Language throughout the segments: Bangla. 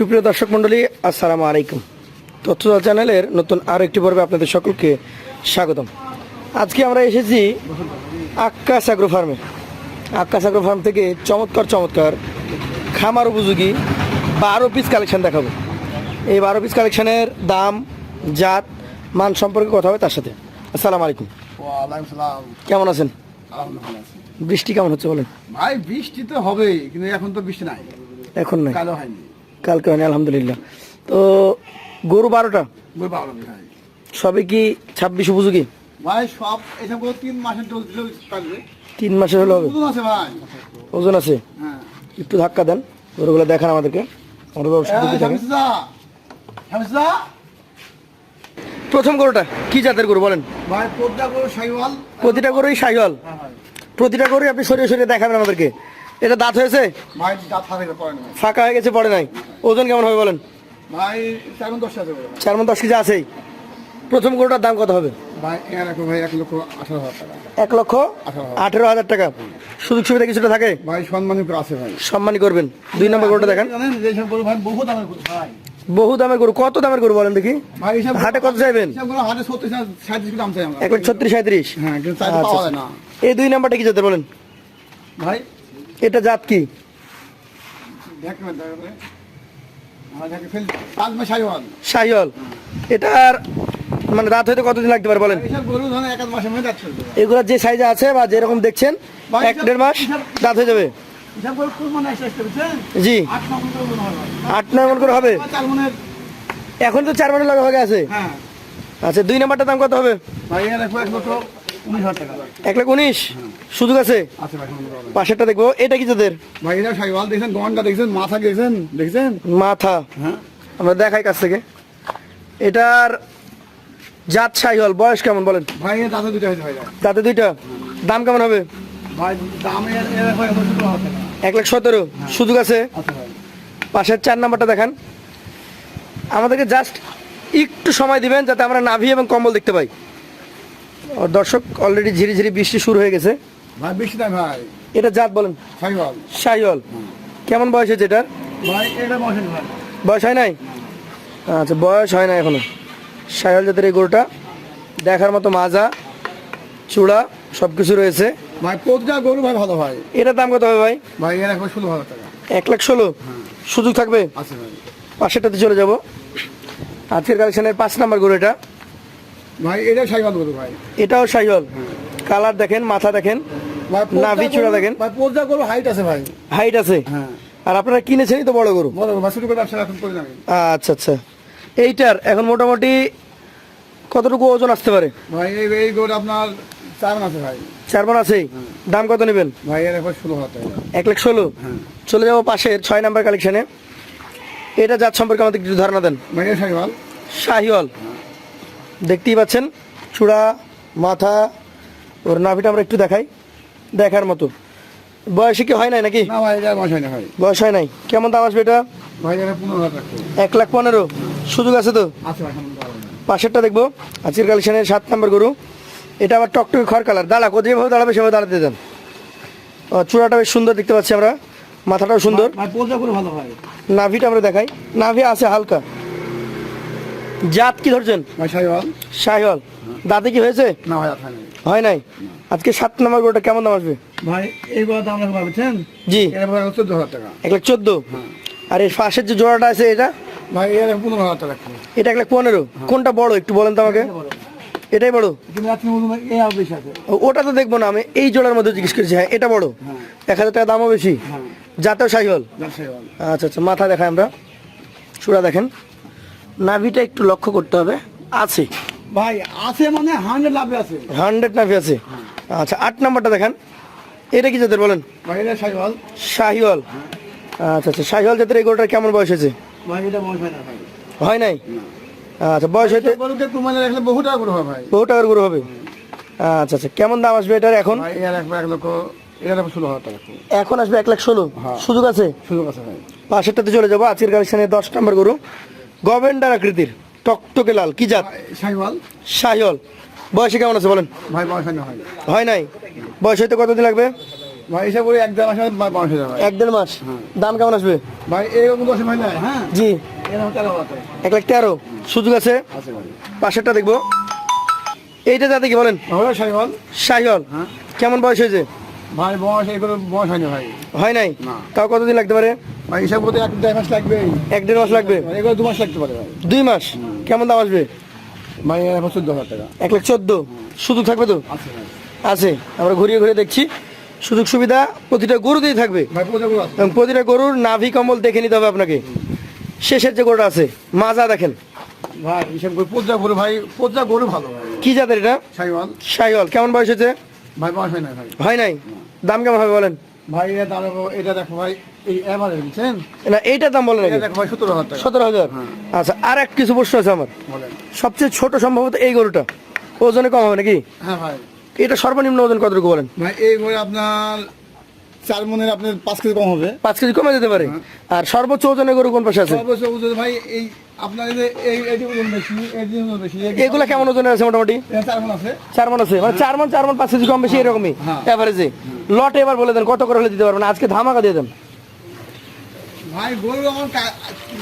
সুপ্রিয় দর্শক মণ্ডলী আসসালামু আলাইকুম। তথ্য চ্যানেলের নতুন আরও একটি পর্বে আপনাদের সকলকে স্বাগতম। আজকে আমরা এসেছি আক্কাস অ্যাগ্রো ফার্মে। আক্কাস অ্যাগ্রো ফার্ম থেকে চমৎকার চমৎকার খামার উপযোগী বারো পিস কালেকশান দেখাবো। এই বারো পিস কালেকশানের দাম জাত মান সম্পর্কে কথা হবে তার সাথে। আসসালামু আলাইকুম। কেমন আছেন? বৃষ্টি কেমন হচ্ছে বলেন? ভাই বৃষ্টি তো হবেই কিন্তু এখন তো বৃষ্টি নাই। এখন নাই। কালো হয়নি। কালকে হয়নি আলহামদুলিল্লাহ। তো গরু বারোটা? সবে কি ছাব্বিশ উপযোগী? ভাই সব এসব তিন মাসের ডোজ দিলেও তিন মাসে হলো হবে? ওজন আছে হ্যাঁ। একটু ধাক্কা দেন গরুগুলো দেখান আমাদেরকে। আমরা প্রথম গরুটা কি জাতের গরু বলেন? ভাই সাইওয়াল। প্রতিটা গরুই সাইহল হ্যাঁ প্রতিটা গরুই আপনি সরিয়ে সরিয়ে দেখাবেন আমাদেরকে। এটা দাঁত হয়েছে? ভাই দাঁত ফাঁকা হয়ে গেছে পড়ে নাই। ওজন কেমন হবে বলেন? ভাই তেমন দশ ভাই। চার মন দশ কেজি আছেই। প্রথম গরুটার দাম কত হবে? ভাই ভাই এক লক্ষ আঠারো হাজার টাকা। এক লক্ষ আঠেরো হাজার। টাকা। সুযোগ সুবিধা কিছুটা থাকে? ভাই সম্মানের উপর আছে ভাই। সম্মানী করবেন। দুই নম্বর গরুটা দেখেন। বহু দামের গরু ভাই। বহু দামের গরু। কত দামের গরু বলেন দেখি? হাটে কত চাইবেন? এক লাখ ছত্রিশ সাঁত্রিশ। হ্যাঁ আচ্ছা, না। এই দুই নাম্বারটা কি যেতে বলেন? ভাই এটা জাত কি? শাহিওল এটার মানে রাত হইতে কতদিন লাগতে পারে বলেন? এগুলো যে সাইজে আছে বা যেরকম দেখছেন এক দেড় মাস দাঁত হয়ে যাবে। জি। আট করে নয় মন হবে? এখন তো চার মনের লাগা হয়ে আছে। হ্যাঁ। আচ্ছা দুই নাম্বারটার দাম কত হবে? এক লাখ উনিশ? সুযোগ আছে। পাশেরটা দেখব। এটা কি তোদের? ভাই এটা সাইওয়াল দেখছেন? গন্ডা দেখছেন? মাথা দেখছেন দেখছেন? মাথা। হ্যাঁ। আমরা দেখাই কাছ থেকে। এটার জাত শাহিওল বয়স কেমন বলেন? ভাই দাঁতে হয়েছে ভাই দুইটা? দাম কেমন হবে? এক লাখ সতেরো। সুযোগ আছে? পাশের চার নাম্বারটা দেখান। আমাদেরকে জাস্ট একটু সময় দিবেন যাতে আমরা নাভি এবং কম্বল দেখতে পাই। দর্শক অলরেডি ঝিরি ঝিরি বৃষ্টি শুরু হয়ে গেছে। ভাই বেশি দাম ভাই। এটা জাত বলেন। সাইওয়াল। শাহিওল কেমন বয়স হয়েছে এটার? ভাই এটা বসেন ভাই। বয়স হয় নাই? আচ্ছা বয়স হয় না এখনও। শাহিওল জাতের এই গরুটা দেখার মতো মাজা চূড়া সব কিছু রয়েছে। ভাই প্রতিটা গরু ভাই ভালো ভাই। এটার দাম কত হবে ভাই? ভাই এর একবার ষোলো হাজার টাকা। এক লাখ ষোলো? সুযোগ থাকবে? পাশেরটাতে চলে যাব। আজকের কালেকশনের পাঁচ নাম্বার গরু এটা। ভাই এটা সাইওয়াল গরু ভাই। এটাও শাহিওল কালার দেখেন মাথা দেখেন ভাই নাভি চূড়া দেখেন। ভাই গরু হাইট আছে ভাই। হাইট আছে? হ্যাঁ। আর আপনারা কিনেছেনই তো বড় গরু? বড় ভাই ছোট করে এখন করে যাবে আচ্ছা আচ্ছা। এইটার এখন মোটামুটি কতটুকু ওজন আসতে পারে? ভাই এই এই গরু আপনার চার আছে ভাই। চার মন আছেই দাম কত নেবেন? ভাই এর একবার ষোলো হাজার এক লাখ ষোলো? হ্যাঁ। চলে যাব পাশের ছয় নাম্বার কালেকশনে এটা জাত সম্পর্কে আমাদের কিছু ধারণা দেন। ভাই শাহিওয়াল। দেখতেই পাচ্ছেন চূড়া মাথা ওর নাভিটা আমরা একটু দেখাই দেখার মতো। বয়সে কি হয় নাই নাকি? বয়স হয় নাই কেমন দাম আসবে এটা? এক লাখ পনেরো। সুযোগ আছে তো। পাশেরটা দেখব। আজকের কালেকশনের সাত নম্বর গরু। এটা আবার টকটকে খড় কালার। দাঁড়া কোথায় যেভাবে দাঁড়াবে সেভাবে দাঁড়াতে দেন। ও, চূড়াটা বেশ সুন্দর দেখতে পাচ্ছি আমরা। মাথাটাও সুন্দর। নাভিটা আমরা দেখাই। নাভি আছে হালকা। জাত কি ধরছেন? শাহিওয়াল। দাঁতে কি হয়েছে? না হয় নাই? আজকে সাত নম্বর গরুটা কেমন দাম আসবে? ভাই এই গরু দাম রাখব ভাবছেন জি। চোদ্দ হাজার টাকা। এক লাখ চোদ্দ? আর এর পাশের যে জোড়াটা আছে এটা? ভাই এর পনেরো হাজার টাকা এটা এক লাখ পনেরো? কোনটা বড় একটু বলেন তো আমাকে? এটাই বড়। ওটা তো দেখব না আমি এই জোড়ার মধ্যে জিজ্ঞেস করেছি হ্যাঁ এটা বড়? এক হাজার টাকা দামও বেশি? হ্যাঁ। যাতেও সাইহল আচ্ছা আচ্ছা মাথা দেখাই আমরা। চূড়া দেখেন। নাভিটা একটু লক্ষ্য করতে হবে। আছে। ভাই আছে মানে হান্ড্রেড লাভে আছে। হান্ড্রেড নাভি আছে। আচ্ছা আট নাম্বারটা দেখেন। এটা কি জাতের বলেন? সাইওয়াল শাহিওয়াল। আচ্ছা আচ্ছা শাহিওয়াল জাতের এই গরুটার কেমন বয়স হয়েছে? ভাই এটা বয়স হয় না ভাই। হয় নাই? আচ্ছা বয়স হইতে গরুকে কুমানে রাখলে বহু টাকা করে হয় ভাই। বহু টাকার গরু হবে। আচ্ছা আচ্ছা কেমন দাম আসবে এটার এখন? ভাই এর এক লক্ষ এখন আসবে এক লাখ ষোলো। হ্যাঁ। সুযোগ আছে? সুযোগ আছে ভাই। পাশেরটাতে চলে যাব। আজকের কালেকশনে দশ নম্বর গরু। গভেন্ডার আকৃতির টকটকে লাল কি জাত? সাইওয়াল শাহিওল বয়সে কেমন আছে বলেন? ভাই বয়স হয় না হয় নাই? বয়স হইতে কতদিন লাগবে? ভাই হিসাব করে এক দেড় মাসে বারোশো টাকা ভাই এক দেড় মাস? দাম কেমন আসবে? ভাই এরকম দশে ভাই নাই হ্যাঁ? জি। এক লাখ তেরো। সুযোগ আছে? পাশেরটা দেখব। এইটা যাতে কি বলেন? সাইওয়াল শাহিওয়াল। হ্যাঁ। কেমন বয়স হয়েছে? ভাই বয়স এগুলো বয়স হয়নি ভাই। হয় নাই। তাও কতদিন লাগতে পারে? ভাই হিসাব করতে এক দেড় মাস লাগবে। এক দেড় মাস লাগবে? এগুলো দু মাস লাগতে পারে ভাই। দুই মাস? কেমন দাম আসবে? ভাই এখন চোদ্দ হাজার টাকা। এক লাখ চোদ্দ? সুযোগ থাকবে তো? আছে আমরা ঘুরিয়ে ঘুরিয়ে দেখছি। সুযোগ সুবিধা প্রতিটা গরুতেই থাকবে। ভাই পূজাগুলো প্রতিটা গরুর নাভি কম্বল দেখে নিতে হবে আপনাকে। শেষের যে গরুটা আছে মাজা দেখেন। ভাই হিসাব করে পূজা গরু ভাই পূজা গরু ভালো কি জাতের এটা? সাইওয়াল। শাহিওয়াল কেমন বয়স হয়েছে? ভাই বয়স হয় না ভাই? হয় নাই? দাম কেমন হবে বলেন? ভাই এটা দাম এটা দেখো ভাই এই বুঝছেন? না এইটার দাম বলেন এটা নাকি দেখো ভাই সতেরো হাজার সতেরো হাজার? হ্যাঁ। আচ্ছা আর এক কিছু প্রশ্ন আছে আমার। সবচেয়ে ছোট সম্ভবত এই গরুটা ওজনে কম হবে নাকি? হ্যাঁ ভাই। এটা সর্বনিম্ন ওজন কতটুকু বলেন? ভাই এই ঘরে আপনার চার মনের আপনার পাঁচ কেজি কম হবে। পাঁচ কেজি কমে যেতে পারে। আর সর্বোচ্চ ওজনের গরু কোন পাশে আছে? সর্বোচ্চ ওজন ভাই এই আপনার এই এটি ওজন বেশি এটি ওজন বেশি এগুলা কেমন ওজনের আছে মোটামুটি? চার মন আছে। চার মন আছে মানে চার মন চার মন পাঁচ কেজি কম বেশি এরকমই হ্যাঁ। এভারেজে লটে এবার বলে দেন কত করে হলে দিতে পারবেন? আজকে ধামাকা দিয়ে দেন। ভাই গরু আমার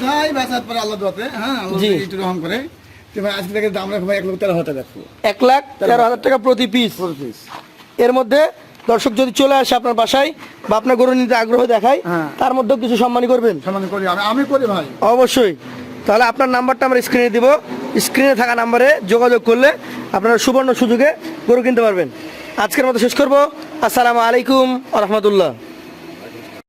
যাই বেচার পরে আল্লাহ দোয়াতে হ্যাঁ জি। একটু রহম করে। আজকে থেকে দাম রাখব এক লক্ষ তেরো হাজার রাখব এক লাখ তেরো হাজার টাকা প্রতি পিস পিস এর মধ্যে দর্শক যদি চলে আসে আপনার বাসায় বা আপনার গরু নিতে আগ্রহ দেখায় হ্যাঁ। তার মধ্যেও কিছু সম্মানই করবেন। আমি করি ভাই। অবশ্যই। তাহলে আপনার নাম্বারটা আমরা স্ক্রিনে দিব। স্ক্রিনে থাকা নাম্বারে যোগাযোগ করলে আপনারা সুবর্ণ সুযোগে গরু কিনতে পারবেন। আজকের মতো শেষ করব। আসসালামু আলাইকুম আ রহমতুল্লাহ।